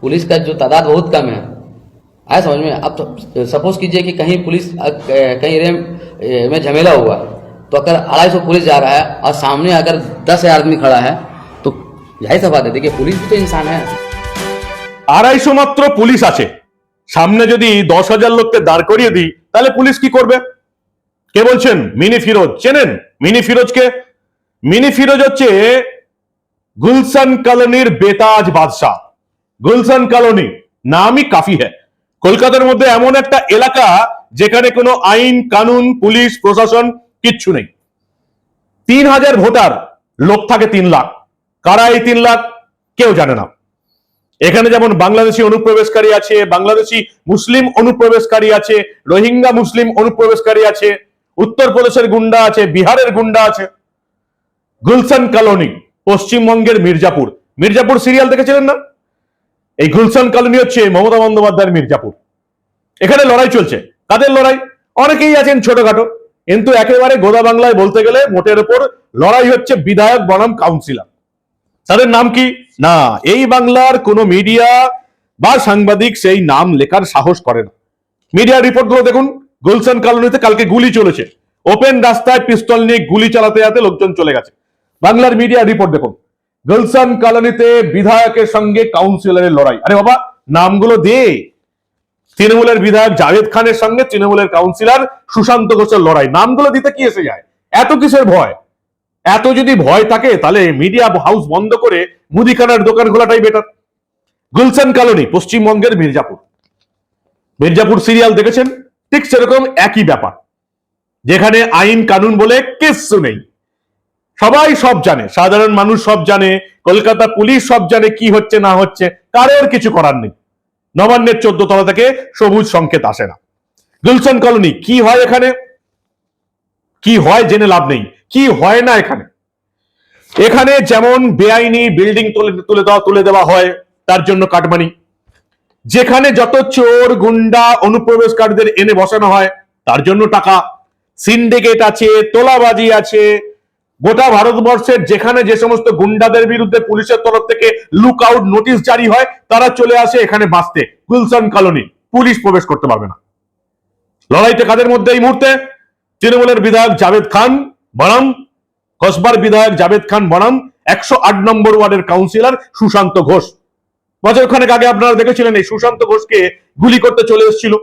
Police का जो तादाद बहुत कम है आया समझ में अब तो सपोज कीजिए कि कहीं पुलिस अ, कहीं एरिया में झमेला हुआ तो अगर अढ़ाई सौ पुलिस जा रहा है और सामने अगर दस हजार आदमी खड़ा है तो यही सा बात है देखिए पुलिस भी तो इंसान है আড়াইশো মাত্র পুলিশ আছে সামনে যদি দশ হাজার লোককে দাঁড় করিয়ে দিই তাহলে পুলিশ কি করবে কে বলছেন মিনি ফিরোজ চেনেন মিনি ফিরোজকে মিনি ফিরোজ হচ্ছে গুলশান কলোনির বেতাজ বাদশাহ গুলশান কলোনি, নামই কাফি হ্যাঁ কলকাতার মধ্যে এমন একটা এলাকা যেখানে কোনো আইন, কানুন, পুলিশ, প্রশাসন কিচ্ছু নেই। তিন হাজার ভোটার, লোক থাকে তিন লাখ। কারা এই তিন লাখ? কেউ জানে না। এখানে যেমন বাংলাদেশি অনুপ্রবেশকারী আছে, বাংলাদেশি মুসলিম অনুপ্রবেশকারী আছে, রোহিঙ্গা মুসলিম অনুপ্রবেশকারী আছে, উত্তরপ্রদেশের গুন্ডা আছে, বিহারের গুন্ডা আছে। গুলশান কলোনি, পশ্চিমবঙ্গের মির্জাপুর। মির্জাপুর সিরিয়াল দেখেছিলেন না? এই গুলশান কলোনি হচ্ছে মমতা বন্দ্যোপাধ্যায়ের মির্জাপুর। এখানে লড়াই চলছে। কাদের লড়াই? অনেকেই আছেন ছোটখাটো, কিন্তু একেবারে গোদা বাংলায় বলতে গেলে মোটের উপর লড়াই হচ্ছে বিধায়ক বনাম কাউন্সিলর। তাদের নাম কি? না, এই বাংলার কোনো মিডিয়া বা সাংবাদিক সেই নাম লেখার সাহস করে না। মিডিয়া রিপোর্টগুলো দেখুন, গুলশান কলোনিতে কালকে গুলি চলেছে। ওপেন রাস্তায় পিস্তল নিয়ে গুলি চালাতে যাতে লোকজন চলে গেছে। বাংলার মিডিয়া রিপোর্ট দেখুন। গুলশান কলোনিতে বিধায়কের সঙ্গে কাউন্সিলরের লড়াই। আরে বাবা, নামগুলো দে। তৃণমূলের বিধায়ক জাভেদ খানের সঙ্গে তৃণমূলের কাউন্সিলর সুশান্ত ঘোষের লড়াই। নামগুলো দিতে কি এসে যায়? এত কিসের ভয়? এত যদি ভয় থাকে, তাহলে মিডিয়া হাউস বন্ধ করে মুদিখানার দোকান খোলাটাই বেটার গুলশান কলোনি, পশ্চিমবঙ্গের মির্জাপুর। মির্জাপুর সিরিয়াল দেখেছেন? ঠিক সেরকম একই ব্যাপার। যেখানে আইন কানুন বলে কিচ্ছু নেই। সবাই সব জানে, সাধারণ মানুষ সব জানে, কলকাতা পুলিশ সব জানে কি হচ্ছে, না হচ্ছে, কারোর কিছু করার নেই। নবান্নের চোদ্দ তলা থেকে সবুজ সংকেত আসে না। গুলশান কলোনি, কি হয় এখানে? কি হয় জেনে লাভ নেই, কি হয় না এখানে? এখানে যেমন বেআইনি বিল্ডিং তুলে তুলে দেওয়া তুলে দেওয়া হয়, তার জন্য কাটমানি। যেখানে যত চোর, গুন্ডা, অনুপ্রবেশকারীদের এনে বসানো হয়, তার জন্য টাকা। সিন্ডিকেট আছে, তোলাবাজি আছে গোটা ভারতবর্ষের যেখানে যে সমস্ত গুন্ডাদের বিরুদ্ধে পুলিশের তরফ থেকে লুক আউট নোটিশ জারি হয়, তারা চলে আসে এখানে বাঁচতে। গুলশান কলোনি, পুলিশ প্রবেশ করতে পারবে না। লড়াইতে কাদের মধ্যে এই মুহূর্তে? তৃণমূলের বিধায়ক জাভেদ খান বনাম, কসবার বিধায়ক জাভেদ খান বনাম, একশো আট নম্বর ওয়ার্ডের কাউন্সিলর সুশান্ত ঘোষ। বছরখানেক আগে আপনারা দেখেছিলেন এই সুশান্ত ঘোষকে গুলি করতে চলে এসেছিল।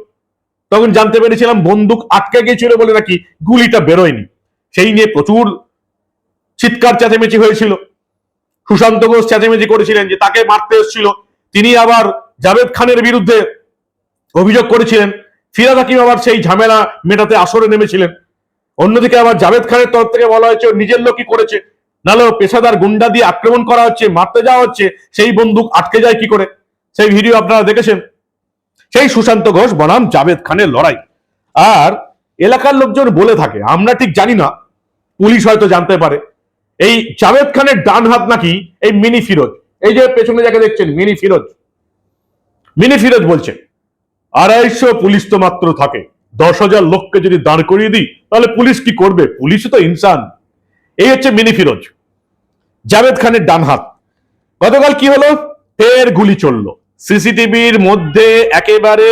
তখন জানতে পেরেছিলাম বন্দুক আটকে গিয়েছিল বলে নাকি গুলিটা বেরোয়নি। সেই নিয়ে প্রচুর চিৎকার চেঁচামেচি হয়েছিল। সুশান্ত ঘোষ চেঁচামেচি করেছিলেন যে তাকে মারতে এসেছিল। তিনি আবার জাভেদ খানের বিরুদ্ধে অভিযোগ করেছিলেন। ফিরাদ হাকিম আবার সেই ঝামেলা মেটাতে আসরে নেমেছিলেন। অন্যদিকে আবার জাভেদ খানের তরফ থেকে বলা হয়েছে, নিজের লোকই করেছে। নাহলে পেশাদার গুন্ডা দিয়ে আক্রমণ করা হচ্ছে, মারতে যাওয়া হচ্ছে, সেই বন্দুক আটকে যায় কি করে? সেই ভিডিও আপনারা দেখেছেন। সেই সুশান্ত ঘোষ বনাম জাভেদ খানের লড়াই। আর এলাকার লোকজন বলে থাকে, আমরা ঠিক জানি না, পুলিশ হয়তো জানতে পারে। এই জাভেদ খানের ডান হাত নাকি এই মিনি ফিরোজ। এই যে পেছনে যাকে দেখছেন, মিনি ফিরোজ। মিনি ফিরোজ বলছে, আড়াইশো পুলিশ তো মাত্র থাকে, দশ হাজার লোককে যদি দাঁড় করিয়ে দিই, তাহলে পুলিশ কি করবে? পুলিশ তো ইনসান। এই হচ্ছে মিনি ফিরোজ। জাভেদ খানের ডান হাত। গতকাল কি হলো? ফের গুলি চলল। সিসিটিভির মধ্যে একেবারে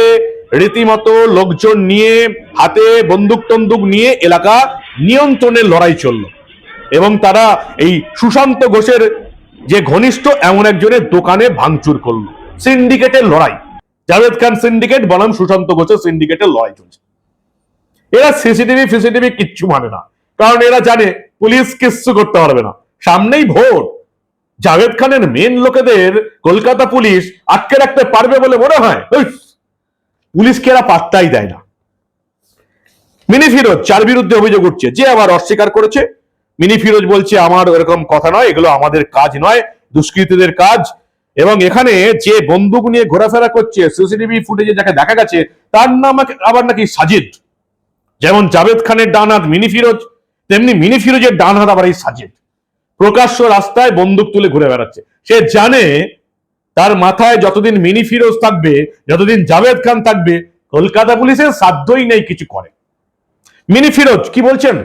রীতিমতো লোকজন নিয়ে, হাতে বন্দুক টন্দুক নিয়ে এলাকা নিয়ন্ত্রণের লড়াই চলল। এবং তারা এই সুশান্ত ঘোষের যে ঘনিষ্ঠ এমন একজনের দোকানে ভাঙচুর করল। সিন্ডিকেটের লড়াই। জাভেদ খান সিন্ডিকেট, বনাম সুশান্ত ঘোষের সিন্ডিকেটের লড়াই চলছে। এরা সিসিটিভি, ফিসিটিভি কিচ্ছু মানে না। কারণ এরা জানে পুলিশ কিচ্ছু করতে পারবে না। সামনেই ভোট। জাভেদ খানের মেন লোকেদের কলকাতা পুলিশ আটকে রাখতে পারবে বলে মনে হয়। পুলিশকে এরা পাত্তাই দেয় না। মিনি ফিরোজ চার বিরুদ্ধে অভিযোগ উঠছে, যে আবার অস্বীকার করেছে মিনি ফিরোজ বলছে, আমার এরকম কথা নয়, এগুলো আমাদের কাজ নয়, দুষ্কৃতীদের কাজ। এবং এখানে যে বন্দুক নিয়ে ঘোরাফেরা করছে, সিসিটিভি ফুটেজে যাকে দেখা গেছে, তার নাম আবার নাকি সাজিদ। যেমন জাভেদ খানের ডান হাত মিনি ফিরোজ, তেমনি মিনি ফিরোজের ডান হাত আবার এই সাজিদ। প্রকাশ্য রাস্তায় বন্দুক তুলে ঘুরে বেড়াচ্ছে। সে জানে তার মাথায় যতদিন মিনি ফিরোজ থাকবে, যতদিন জাভেদ খান থাকবে, কলকাতা পুলিশের সাধ্যই নেই কিছু করে। মিনি ফিরোজ, কি বলছেন?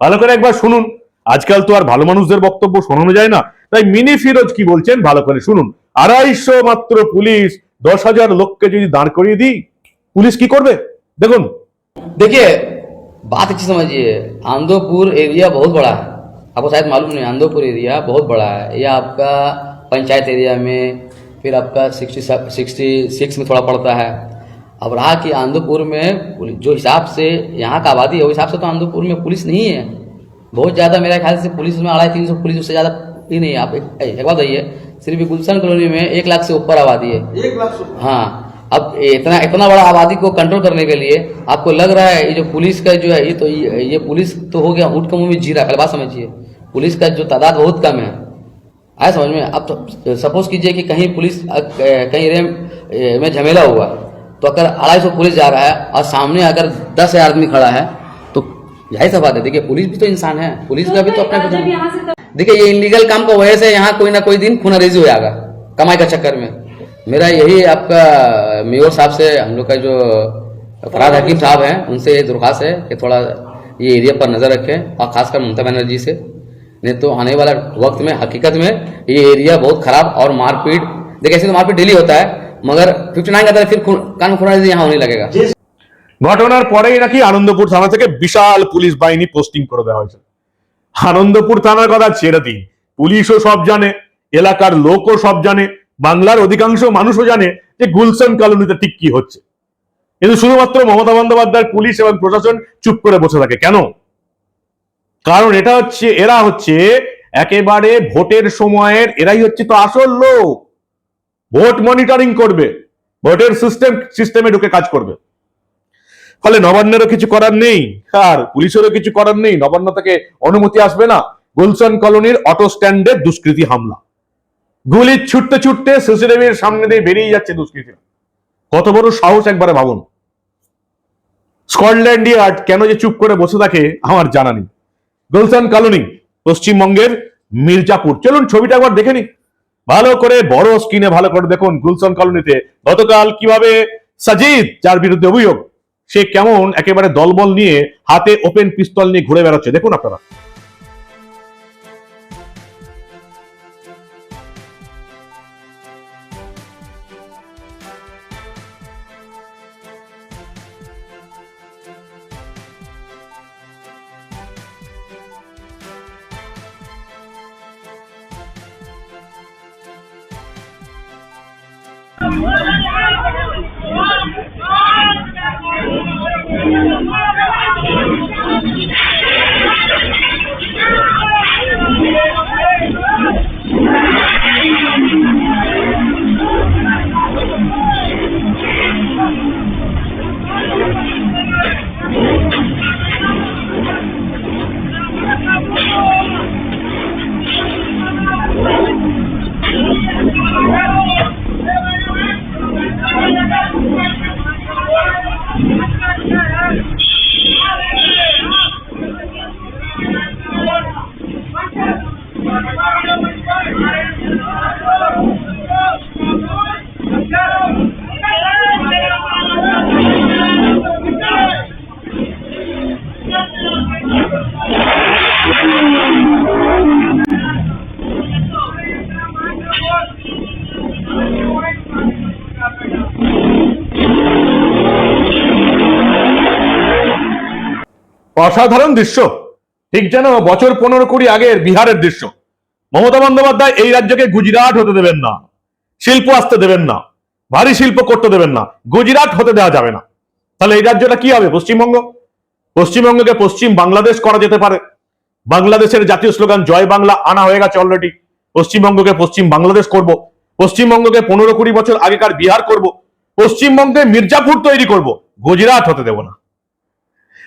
ভালো করে একবার শুনুন। আজকাল তো আর ভালো মানুষদের বক্তব্য শোনানো যায় না তাই মিনি ফিরোজ কি বলছেন ভালো করে শুনুন আড়াইশো মাত্র পুলিশ দশ হাজার লোককে যদি দাঁড় করিয়ে দিই পুলিশ কি করবে দেখুন देखिए बात अच्छी समझिए आंदोपुर एरिया बहुत बड़ा है आपको शायद मालूम नहीं आंदोपुर एरिया बहुत बड़ा है ये आपका पंचायत एरिया में फिर आपका सिक्सटी सिक्सटी सिक्स में थोड़ा पड़ता है अब रहा कि आंदोपुर में पुलिस- जो हिसाब से यहाँ का आबादी है उस हिसाब से तो आंदोपुर में पुलिस नहीं है बहुत ज़्यादा मेरे ख्याल से पुलिस में अढ़ाई तीन सौ पुलिस उससे ज़्यादा ही नहीं है। आप एक, एक बात बताइए। सिर्फ़ गुलशन कॉलोनी में एक लाख से ऊपर आबादी है। एक लाख हाँ। अब इतना इतना बड़ा आबादी को कंट्रोल करने के लिए आपको लग रहा है ये जो पुलिस का जो है ये तो ये, ये पुलिस तो हो गया ऊँट का मुँह में जीरा पहले बात समझिए। पुलिस का जो तादाद बहुत कम है। आया समझ में? अब तो सपोज़ कीजिए कि कहीं पुलिस कहीं रेम में झमेला हुआ तो अगर अढ़ाई सौ पुलिस जा रहा है और सामने अगर दस हज़ार आदमी खड़ा है तो यही सब बात है। देखिए पुलिस भी तो इंसान है। पुलिस का भी तो अपना देखिए ये इलीगल काम का वजह से यहाँ कोई ना कोई दिन खूनारेजी हो जाएगा कमाई का चक्कर में। मेरा यही आपका मेयर साहब से हम लोग का जो फराद हकीम साहब हैं उनसे ये दरख्वास्त है कि थोड़ा ये एरिया पर नज़र रखें और खासकर ममता बनर्जी से। नहीं तो आने वाला वक्त में हकीकत में ये एरिया बहुत खराब और मारपीट देखिए ऐसे तो मारपीट डेली होता है मगर फिफ्टी नाइन का तरह फिर खून- कानून खूनारेजी यहाँ होने लगेगा। ঘটনার পরেই নাকি আনন্দপুর থানা থেকে বিশাল পুলিশ বাহিনী পোস্টিং করে দেওয়া হয়েছে। আনন্দপুর থানার কথা ছেড়ে দিন। পুলিশও সব জানে, এলাকার লোকও সব জানে, বাংলার অধিকাংশ মানুষও জানে যে গুলশন কলোনিতে ঠিক কি হচ্ছে। কিন্তু শুধুমাত্র মমতা বন্দ্যোপাধ্যায়ের পুলিশ এবং প্রশাসন চুপ করে বসে থাকে। কেন? কারণ এটা হচ্ছে, এরা হচ্ছে একেবারে ভোটের সময়ের, এরাই হচ্ছে তো আসল লোক। ভোট মনিটরিং করবে। ভোটের সিস্টেম সিস্টেমে ঢুকে কাজ করবে। ফলে নবান্নেরও কিছু করার নেই। আর পুলিশেরও কিছু করার নেই। নবান্ন থেকে অনুমতি আসবে না। গুলশন কলোনির অটো স্ট্যান্ডে দুষ্কৃতী হামলা। গুলি ছুটতে ছুটতে সিসিটিভির সামনে দিয়ে বেরিয়ে যাচ্ছে দুষ্কৃতীরা। কত বড় সাহস একবারে ভাবুন। স্কটল্যান্ড ইয়ার্ড কেন যে চুপ করে বসে থাকে আমার জানা নেই। গুলশান কলোনি পশ্চিমবঙ্গের মির্জাপুর। চলুন ছবিটা একবার দেখে নি ভালো করে বড় স্ক্রিনে ভালো করে দেখুন গুলশান কলোনিতে গতকাল কীভাবে সাজিদ যার বিরুদ্ধে অভিযোগ। সে কেমন একেবারে দলবল নিয়ে হাতে ওপেন পিস্তল নিয়ে ঘুরে বেড়াচ্ছে? দেখুন আপনারা। অসাধারণ দৃশ্য। ঠিক যেন বছর পনেরো কুড়ি আগের বিহারের দৃশ্য। মমতা বন্দ্যোপাধ্যায় এই রাজ্যকে গুজরাট হতে দেবেন না। শিল্প আসতে দেবেন না। ভারী শিল্প করতে দেবেন না। গুজরাট হতে দেওয়া যাবে না। তাহলে এই রাজ্যটা কি হবে? পশ্চিমবঙ্গ? পশ্চিমবঙ্গকে পশ্চিম বাংলাদেশ করা যেতে পারে। বাংলাদেশের জাতীয় স্লোগান, জয় বাংলা আনা হয়ে গেছে অলরেডি পশ্চিমবঙ্গকে পশ্চিম বাংলাদেশ করব। পশ্চিমবঙ্গকে পনেরো কুড়ি বছর আগেকার বিহার করব। পশ্চিমবঙ্গে মির্জাপুর তৈরি করব। গুজরাট হতে দেব না।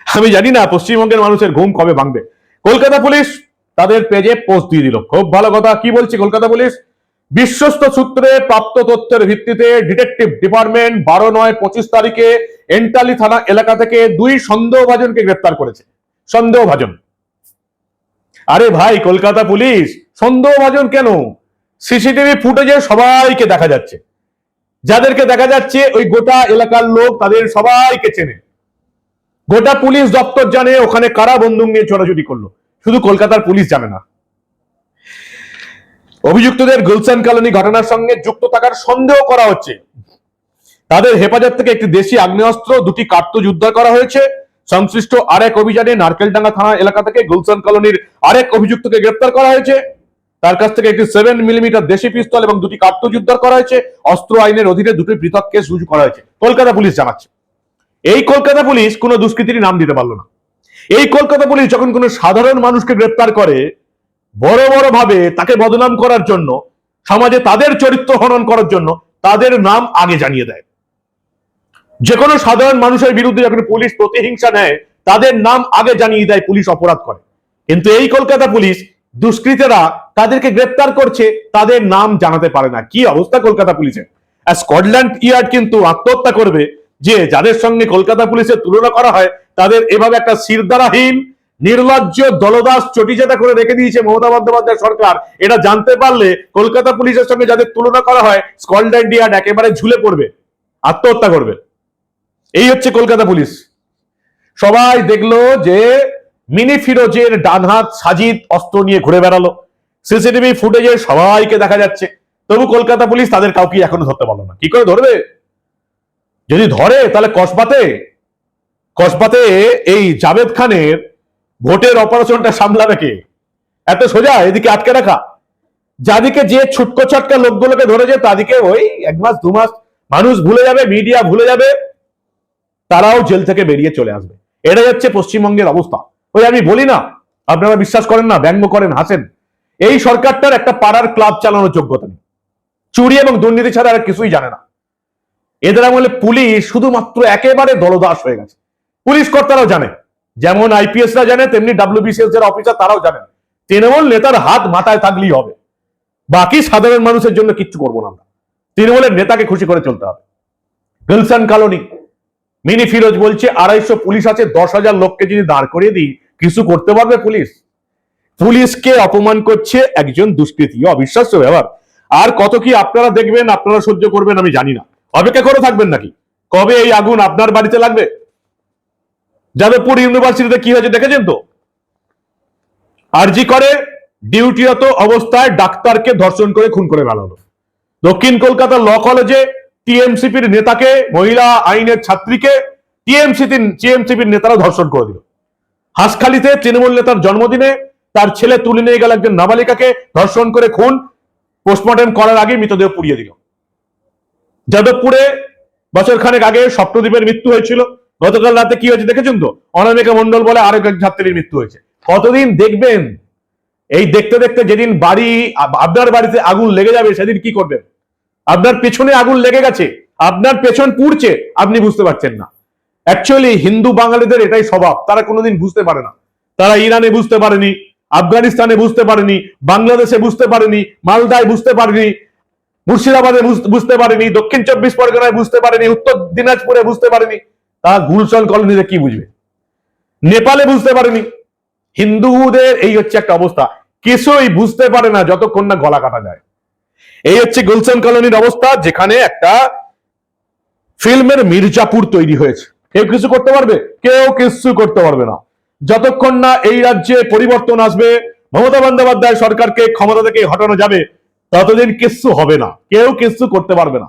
আমি জানি না, পশ্চিমবঙ্গের মানুষের ঘুম কবে ভাঙবে। কলকাতা পুলিশ তাদের পেজে পোস্ট দিয়ে দিল। খুব ভালো কথা, কি বলছে কলকাতা পুলিশ? বিশ্বস্ত সূত্রে প্রাপ্ত তথ্যের ভিত্তিতে ডিটেকটিভ ডিপার্টমেন্ট বারো নয় পঁচিশ তারিখে এন্টালি থানা এলাকা থেকে দুই সন্দেহভাজনকে গ্রেপ্তার করেছে। সন্দেহভাজন। আরে ভাই, কলকাতা পুলিশ, সন্দেহভাজন কেন? সিসিটিভি ফুটেজে সবাইকে দেখা যাচ্ছে। যাদেরকে দেখা যাচ্ছে, ওই গোটা এলাকার লোক তাদের সবাইকে চেনে। গোটা পুলিশ দপ্তর জানে ওখানে কারা বন্দুক নিয়ে ছোটাছুটি করল। শুধু কলকাতার পুলিশ জানে না। অভিযুক্তদের গুলশান কলোনি ঘটনার সঙ্গে যুক্ত থাকার সন্দেহ করা হচ্ছে। তাদের হেফাজত থেকে একটি দেশি আগ্নেয়াস্ত্র, দুটি কার্তুজ উদ্ধার করা হয়েছে। সংশ্লিষ্ট আরেক অভিযানে নারকেলডাঙ্গা থানা এলাকা থেকে গুলশান কলোনির আরেক অভিযুক্তকে গ্রেপ্তার করা হয়েছে। তার কাছ থেকে একটি সেভেন মিলিমিটার দেশি পিস্তল এবং দুটি কার্তুজ উদ্ধার করা হয়েছে। অস্ত্র আইনের অধীনে দুটি পৃথক কেস রুজু করা হয়েছে। কলকাতা পুলিশ জানাচ্ছে। এই কলকাতা পুলিশ কোনো দুষ্কৃতির নাম দিতে পারল না। এই কলকাতা পুলিশ যখন কোনো সাধারণ মানুষকে গ্রেপ্তার করে, বড় বড় ভাবে তাকে বদনাম করার জন্য, সমাজে তাদের চরিত্র হনন করার জন্য তাদের নাম আগে জানিয়ে দেয়। যে কোনো সাধারণ মানুষের বিরুদ্ধে যখন পুলিশ প্রতিহিংসা নেয়, তাদের নাম আগে জানিয়ে দেয়, পুলিশ অপরাধ করে। কিন্তু এই কলকাতা পুলিশ দুষ্কৃতীরা তাদেরকে গ্রেপ্তার করছে, তাদের নাম জানাতে পারে না। কি অবস্থা কলকাতা পুলিশের? স্কটল্যান্ড ইয়ার্ড কিন্তু আত্মহত্যা করবে যে যাদের সঙ্গে কলকাতা পুলিশের তুলনা করা হয়, তাদের এভাবে একটা শিরদারাহীন নির্লজ্জ দলদাস চটিচাটা করে রেখে দিয়েছে মমতা বন্দ্যোপাধ্যায় সরকার। এটা জানতে পারলে কলকাতা পুলিশের সঙ্গে যাদের তুলনা করা হয় স্কটল্যান্ড ইয়ার্ড একেবারে ঝুলে পড়বে, আত্মহত্যা করবে। এই হচ্ছে কলকাতা পুলিশ। সবাই দেখল যে মিনি ফিরোজের ডান হাত সাজিদ অস্ত্র নিয়ে ঘুরে বেড়ালো। সিসিটিভি ফুটেজে সবাইকে দেখা যাচ্ছে। তবু কলকাতা পুলিশ তাদের কাউকে এখনও ধরতে পারল না। কি করে ধরবে? যদি ধরে, তাহলে কসবাতে কসবাতে এই জাভেদ খানের ভোটের অপারেশনটা সামলাবে কে? এত সোজা, এদিকে আটকে রাখা। যাদিকে যে ছুটকো ছটকা লোকগুলোকে ধরেছে, তাদিকে ওই এক মাস, দু মাস মানুষ ভুলে যাবে মিডিয়া ভুলে যাবে, তারাও জেল থেকে বেরিয়ে চলে আসবে। এটাই হচ্ছে পশ্চিমবঙ্গের অবস্থা। ওই আমি বলি না, আপনারা বিশ্বাস করেন না, ব্যঙ্গ করেন, হাসেন। এই সরকারটার একটা পাড়ার ক্লাব চালানোর যোগ্যতা নেই। চুরি এবং দুর্নীতি ছাড়া আর কিছুই জানে না। এদের আমলে পুলিশ শুধুমাত্র একেবারে দলদাস হয়ে গেছে। পুলিশ কর্তারাও জানে, যেমন আইপিএস রা জানে, তেমনি ডাব্লিউবিসিএস যারা অফিসার তারাও জানেন তৃণমূল নেতার হাত মাথায় থাকলেই হবে। বাকি সাধারণ মানুষের জন্য কিচ্ছু করব না আমরা। তৃণমূলের নেতাকে খুশি করে চলতে হবে। গুলশান কলোনি, মিনি ফিরোজ বলছে, আড়াইশো পুলিশ আছে, দশ হাজার লোককে যদি দাঁড় করিয়ে দিই, কিছু করতে পারবে পুলিশ? পুলিশকে অপমান করছে একজন দুষ্কৃতী অবিশ্বাস্য ব্যাপার। আর কত কি আপনারা দেখবেন, আপনারা সহ্য করবেন আমি জানি না। অপেক্ষা করে থাকবেন নাকি? কবে এই আগুন আপনার বাড়িতে লাগবে? যাদবপুর ইউনিভার্সিটিতে কি হয়েছে দেখেছেন তো? আরজি করে, ডিউটিরত অবস্থায় ডাক্তারকে ধর্ষণ করে খুন করে ফেলালো দক্ষিণ কলকাতা ল কলেজে টিএমসিপির নেতাকে, মহিলা আইনের ছাত্রীকে টিএমসিপি টিএমসিপির নেতারা ধর্ষণ করে দিল। হাসখালিতে তৃণমূল নেতার জন্মদিনে তার ছেলে তুলে নিয়ে গেল একজন নাবালিকাকে ধর্ষণ করে খুন, পোস্টমর্টম করার আগে মৃতদেহ পুড়িয়ে দিল। যাদবপুরে বছর খানেক আগে স্বপ্নদ্বীপের মৃত্যু হয়েছিল। গতকাল রাতে কি হয়েছে দেখেছেন তো? অনামিকা মন্ডল বলে আরেক এক ছাত্রীর মৃত্যু হয়েছে। কতদিন দেখবেন? এই দেখতে দেখতে যেদিন বাড়ি, আপনার বাড়িতে আগুন লেগে যাবে, সেদিন কি করবেন? আপনার পেছনে আগুন লেগে গেছে, আপনার পেছন পুড়ছে, আপনি বুঝতে পারছেন না। অ্যাকচুয়ালি হিন্দু বাঙালিদের এটাই স্বভাব, তারা কোনোদিন বুঝতে পারে না। তারা ইরানে বুঝতে পারেনি, আফগানিস্তানে বুঝতে পারেনি, বাংলাদেশে বুঝতে পারেনি, মালদায় বুঝতে পারেনি মুর্শিদাবাদে বুঝতে পারেনি, দক্ষিণ চব্বিশ পরগনায় বুঝতে পারেনি, উত্তর দিনাজপুরে বুঝতে পারেনি, তা গুলশন কলোনিতে কি বুঝবে? নেপালে বুঝতে পারেনি। হিন্দুদের এই হচ্ছে একটা অবস্থা। কিছুই বুঝতে পারে না যতক্ষণ না গলা কাটা যায়। এই হচ্ছে গুলশন কলোনির অবস্থা, যেখানে একটা ফিল্মের মির্জাপুর তৈরি হয়েছে। কেউ কিছু করতে পারবে? কেউ কিছু করতে পারবে না। যতক্ষণ না এই রাজ্যে পরিবর্তন আসবে, মমতা বন্দ্যোপাধ্যায় সরকারকে ক্ষমতা থেকে হটানো যাবে ততদিন কিচ্ছু হবে না। কেউ কিচ্ছু করতে পারবে না।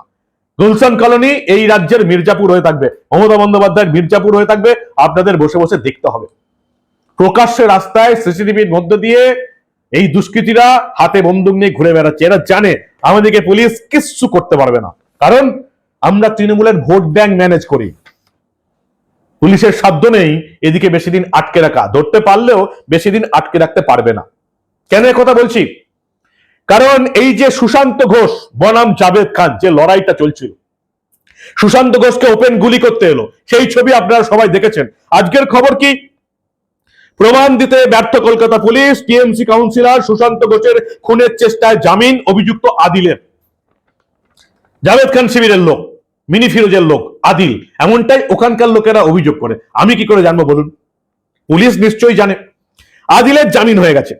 গুলশান কলোনি এই রাজ্যের মির্জাপুর হয়ে থাকবে। মমতা বন্দ্যোপাধ্যায়ের মির্জাপুর হয়ে থাকবে। আপনাদের বসে বসে দেখতে হবে। প্রকাশ্যে রাস্তায় সিসিটিভির মধ্য দিয়ে এই দুষ্কৃতীরা হাতে বন্দুক নিয়ে ঘুরে বেড়াচ্ছে। এরা জানে আমাদেরকে পুলিশ কিচ্ছু করতে পারবে না। কারণ আমরা তৃণমূলের ভোট ব্যাংক ম্যানেজ করি। পুলিশের সাধ্য নেই এদিকে বেশি দিন আটকে রাখা। ধরতে পারলেও বেশি দিন আটকে রাখতে পারবে না। কেন কথা বলছি? কারণ এই যে সুশান্ত ঘোষ, বনাম জাভেদ খান, যে লড়াইটা চলছিল, সুশান্ত ঘোষকে ওপেন গুলি করতে এলো, সেই ছবি আপনারা সবাই দেখেছেন। আজকের খবর কি? প্রমাণ দিতে ব্যর্থ Kolkata police, TMC councillor Sushanta ঘোষের খুনের চেষ্টায় জামিন, অভিযুক্ত আদিলের। জাভেদ খান শিবিরের লোক, মিনি ফিরোজের লোক, আদিল, এমনটাই ওখানকার লোকেরা অভিযোগ করে। আমি কি করে জানব বলুন? পুলিশ নিশ্চয়ই জানে। আদিলের জামিন হয়ে গেছে।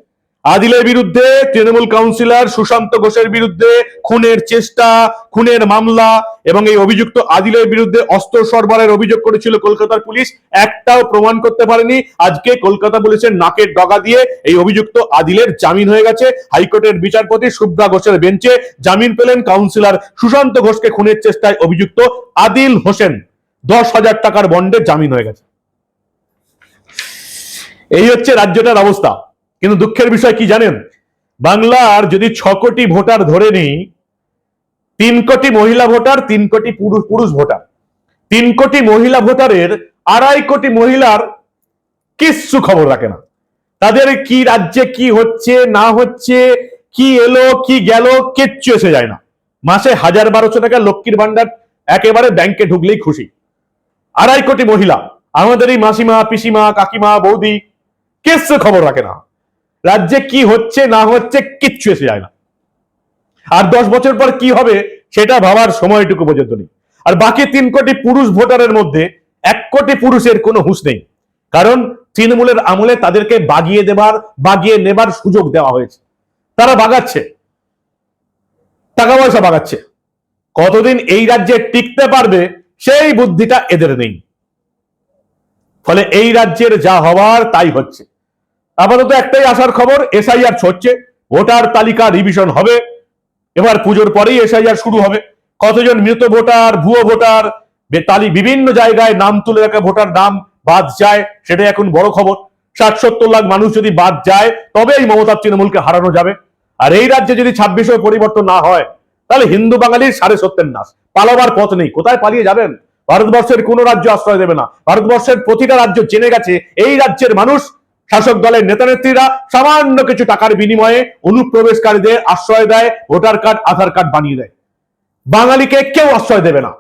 আদিলের বিরুদ্ধে তৃণমূল কাউন্সিলর সুশান্ত ঘোষের বিরুদ্ধে খুনের চেষ্টা, খুনের মামলা এবং এই অভিযুক্ত আদিলের বিরুদ্ধে অস্ত্র সরবরাহের অভিযোগ করেছিল কলকাতার পুলিশ, একটাও প্রমাণ করতে পারেনি। আজকে কলকাতা পুলিশের নাকের ডগা দিয়ে এই অভিযুক্ত আদিলের জামিন হয়ে গেছে। হাইকোর্টের বিচারপতি শুভ্রা ঘোষের বেঞ্চে জামিন পেলেন কাউন্সিলর সুশান্ত ঘোষকে খুনের চেষ্টায় অভিযুক্ত আদিল হোসেন। দশ হাজার টাকার বন্ডে জামিন হয়ে গেছে। এই হচ্ছে রাজ্যটার অবস্থা। কিন্তু দুঃখের বিষয় কি জানেন? বাংলার যদি ছ কোটি ভোটার ধরে নিই, তিন কোটি মহিলা ভোটার, তিন কোটি পুরুষ পুরুষ ভোটার। তিন কোটি মহিলা ভোটারের আড়াই কোটি মহিলার কিচ্ছু খবর রাখে না। তাদের কি রাজ্যে কি হচ্ছে, না হচ্ছে, কি এলো, কি গেল, কিচ্ছু এসে যায় না। মাসে হাজার বারোশো টাকা লক্ষ্মীর ভান্ডার একেবারে ব্যাংকে ঢুকলেই খুশি। আড়াই কোটি মহিলা আমাদের এই মাসিমা, পিসিমা, কাকিমা, বৌদি, কিচ্ছু খবর রাখে না। রাজ্যে কি হচ্ছে, না হচ্ছে, কিচ্ছু এসে যায় না। আর দশ বছর পর কি হবে, সেটা ভাবার সময়টুকু পর্যন্ত নেই। আর বাকি তিন কোটি পুরুষ ভোটারের মধ্যে এক কোটি পুরুষের কোনো হুঁশ নেই। কারণ তৃণমূলের আমলে তাদেরকে বাগিয়ে দেবার, বাগিয়ে নেবার সুযোগ দেওয়া হয়েছে। তারা বাগাচ্ছে। টাকা পয়সা বাগাচ্ছে। কতদিন এই রাজ্যে টিকতে পারবে, সেই বুদ্ধিটা এদের নেই। ফলে এই রাজ্যের যা হওয়ার তাই হচ্ছে। আপাতত একটাই আসার খবর এসআইআর ছড়ছে, ভোটার তালিকা রিভিশন হবে। এবার পুজোর পরেই এসআইআর শুরু হবে। কতজন মৃত ভোটার, ভুয়ো ভোটার, বে- তালি বিভিন্ন জায়গায় নাম তুলে রাখা ভোটার নাম বাদ যায়, সেটাই এখন বড় খবর। ষাট, সত্তর লাখ মানুষ যদি বাদ যায় তবে এই মমতার তৃণমূলকে হারানো যাবে। আর এই রাজ্যে যদি ছাব্বিশে পরিবর্তন না হয়, তাহলে হিন্দু বাঙালির সাড়ে সত্যের নাশ। পালাবার পথ নেই। কোথায় পালিয়ে যাবেন? ভারতবর্ষের কোন রাজ্য আশ্রয় দেবে না। ভারতবর্ষের প্রতিটা রাজ্য জেনে গেছে, এই রাজ্যের মানুষ শাসক দলের নেতা নেত্রীরা সামান্য কিছু টাকার বিনিময়ে অনুপ্রবেশকারীদের আশ্রয় দেয়, ভোটার কার্ড, আধার কার্ড বানিয়ে দেয়। বাঙালিকে কেউ আশ্রয় দেবে না।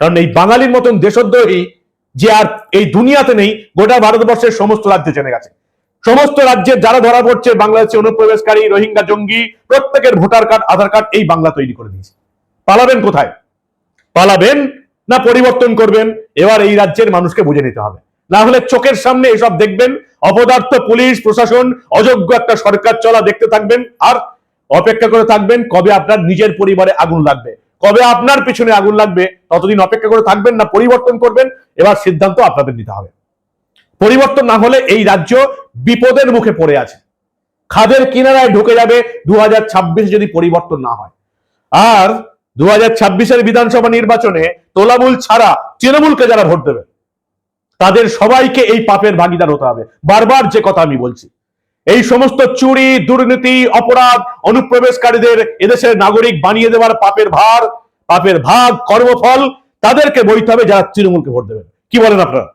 কারণ এই বাঙালির মতন দেশদ্রোহী যে আর এই দুনিয়াতে নেই, গোটা ভারতবর্ষের সমস্ত রাজ্যে জেনে গেছে। সমস্ত রাজ্যের যারা ধরা পড়ছে, বাংলাদেশে অনুপ্রবেশকারী, রোহিঙ্গা, জঙ্গি, প্রত্যেকের ভোটার কার্ড, আধার কার্ড এই বাংলা তৈরি করে দিয়েছে। পালাবেন কোথায়? পালাবেন না পরিবর্তন করবেন? এবার এই রাজ্যের মানুষকে বুঝে নিতে হবে। না হলে চোখের সামনে এসব দেখবেন। অপদার্থ পুলিশ, প্রশাসন, অযোগ্য একটা সরকার, চলা দেখতে থাকবেন। আর অপেক্ষা করে থাকবেন কবে আপনার নিজের পরিবারে আগুন লাগবে। কবে আপনার পিছনে আগুন লাগবে, ততদিন অপেক্ষা করে থাকবেন না, পরিবর্তন করবেন। এবার সিদ্ধান্ত আপনাদের নিতে হবে। পরিবর্তন না হলে এই রাজ্য বিপদের মুখে পড়ে আছে। খাদের কিনারায় ঢুকে যাবে দু হাজার ছাব্বিশ যদি পরিবর্তন না হয়। আর দু হাজার বিধানসভা নির্বাচনে তোলামূল ছাড়া তৃণমূলকে যারা ভোট দেবে তাদের সবাইকে এই পাপের ভাগিদার হতে হবে। বারবার যে কথা আমি বলছি, এই সমস্ত চুরি, দুর্নীতি, অপরাধ, অনুপ্রবেশকারীদের এদেশের নাগরিক বানিয়ে দেওয়ার পাপের ভার, পাপের ভাগ, কর্মফল তাদেরকে বইতে হবে যারা তৃণমূলকে ভোট দেবেন। কি বলেন আপনারা?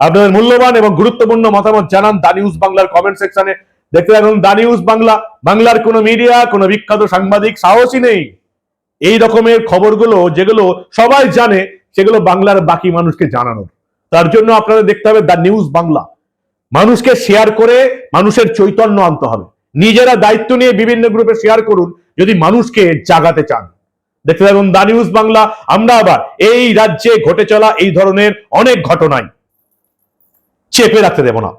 আপনাদের মূল্যবান এবং গুরুত্বপূর্ণ মতামত জানান দা নিউজ বাংলার কমেন্ট সেকশনে। দেখতে থাকুন দা নিউজ বাংলা, বাংলার কোনো মিডিয়া, কোনো বিখ্যাত সাংবাদিক সাহসী নেই। এই রকমের খবরগুলো, যেগুলো সবাই জানে, সেগুলো বাংলার বাকি মানুষকে জানানোর। তার জন্য আপনারা দেখতে হবে দ্য নিউজ বাংলা। মানুষকে শেয়ার করে মানুষের চৈতন্য আনতে হবে। নিজেরা দায়িত্ব নিয়ে বিভিন্ন গ্রুপে শেয়ার করুন, যদি মানুষকে জাগাতে চান। দেখতে থাকুন দা নিউজ বাংলা। আমরা আবার এই রাজ্যে ঘটে চলা এই ধরনের অনেক ঘটনায় চেপে রাখতে দেব না।